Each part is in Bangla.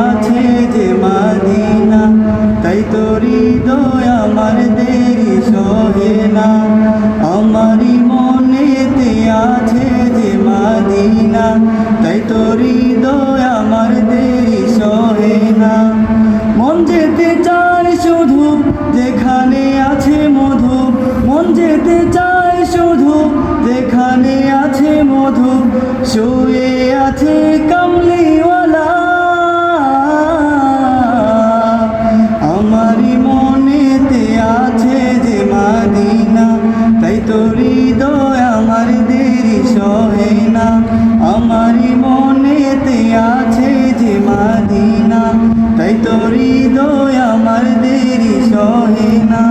আছে যে মাদিনা তাই তো হৃদয় আমার দেরি সহে না। আমারই মনেতে আছে যে মাদিনা তাই তো হৃদয় আমার দেরি সহে না। মন যেতে চায় শুধু যেখানে আছে মধু, মন যেতে চায় শুধু যেখানে আছে মধু, শুয়ে আছে কামলিওয়ালা না।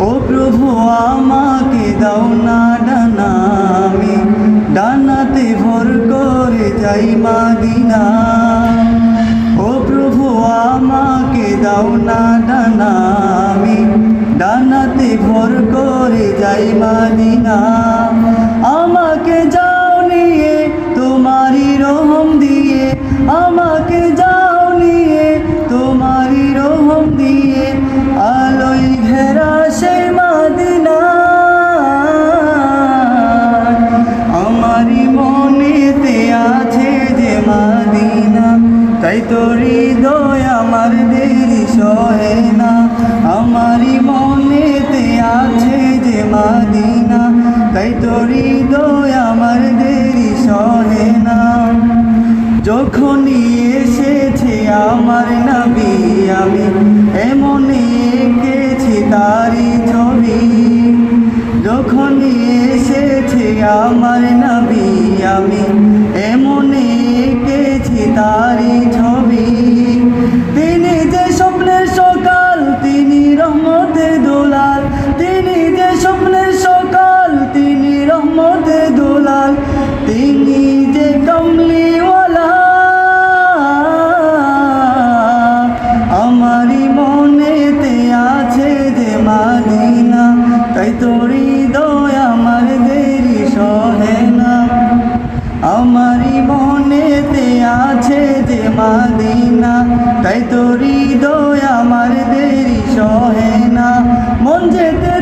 ও প্রভু, আমাকে দাও না ডানা। ডানাতে ভর করে যাই মাদিনা ও প্রভু, আমাকে দাও না ডানা। আমি ডানাতে ভর করে যাই মাদিনা আমাকে যাও তাই তো হৃদয় আমার দেরি সহে না। আমারই মনেতে আছে যে মাদিনা। তাই তো হৃদয় আমার দেরি সহে না। যখনই এসেছে আমার নবী, আমি এমন এঁকেছি তারি ছবি। যখনই এসেছে আমার নবী, আমি এমন এঁকেছি তারি মাদিনা তাই তোরি হৃদয় আমার দেরি সহে না। মন যেতে